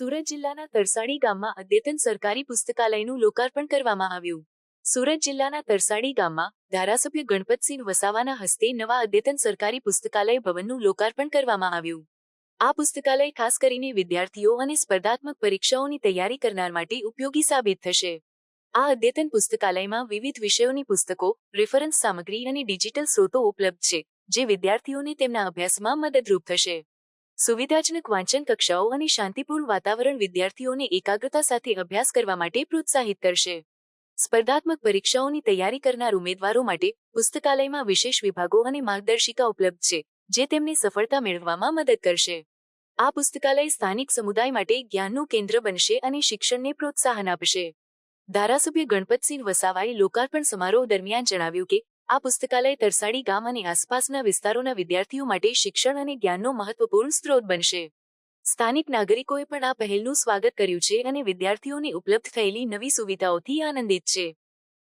સુરત જિલ્લાના તરસાડી ગામમાં અદ્યતન સરકારી પુસ્તકાલયનું લોકાર્પણ કરવામાં આવ્યું. સુરત જિલ્લાના તરસાડી ગામમાં ધારાસભ્ય ગણપતસિંહ વસાવાના હસ્તે નવા અદ્યતન સરકારી પુસ્તકાલય ભવનનું લોકાર્પણ કરવામાં આવ્યું. આ પુસ્તકાલય ખાસ કરીને વિદ્યાર્થીઓ અને સ્પર્ધાત્મક પરીક્ષાઓની તૈયારી કરનાર માટે ઉપયોગી સાબિત થશે. આ અદ્યતન પુસ્તકાલયમાં વિવિધ વિષયોની પુસ્તકો, રેફરન્સ સામગ્રી અને ડિજિટલ સ્રોતો ઉપલબ્ધ છે, જે વિદ્યાર્થીઓને તેમના અભ્યાસમાં મદદરૂપ થશે. સુવિધાજનક વાંચન કક્ષાઓ અને શાંતિપૂર્ણ વાતાવરણ વિદ્યાર્થીઓને એકાગ્રતા સાથે અભ્યાસ કરવા માટે પ્રોત્સાહિત કરશે. સ્પર્ધાત્મક પરીક્ષાઓની તૈયારી કરનાર ઉમેદવારો માટે પુસ્તકાલયમાં વિશેષ વિભાગો અને માર્ગદર્શિકા ઉપલબ્ધ છે, જે તેમને સફળતા મેળવવામાં મદદ કરશે. આ પુસ્તકાલય સ્થાનિક સમુદાય માટે જ્ઞાનનું કેન્દ્ર બનશે અને શિક્ષણને પ્રોત્સાહન આપશે. ધારાસભ્ય ગણપતસિંહ વસાવાએ લોકાર્પણ સમારોહ દરમિયાન જણાવ્યું કે આ પુસ્તકાલય તરસાડી ગામ અને આસપાસના વિસ્તારોના વિદ્યાર્થીઓ માટે શિક્ષણ અને જ્ઞાનનો મહત્વપૂર્ણ સ્ત્રોત બનશે. સ્થાનિક નાગરિકોએ પણ આ પહેલનું સ્વાગત કર્યું છે અને વિદ્યાર્થીઓને ઉપલબ્ધ થયેલી નવી સુવિધાઓથી આનંદિત છે.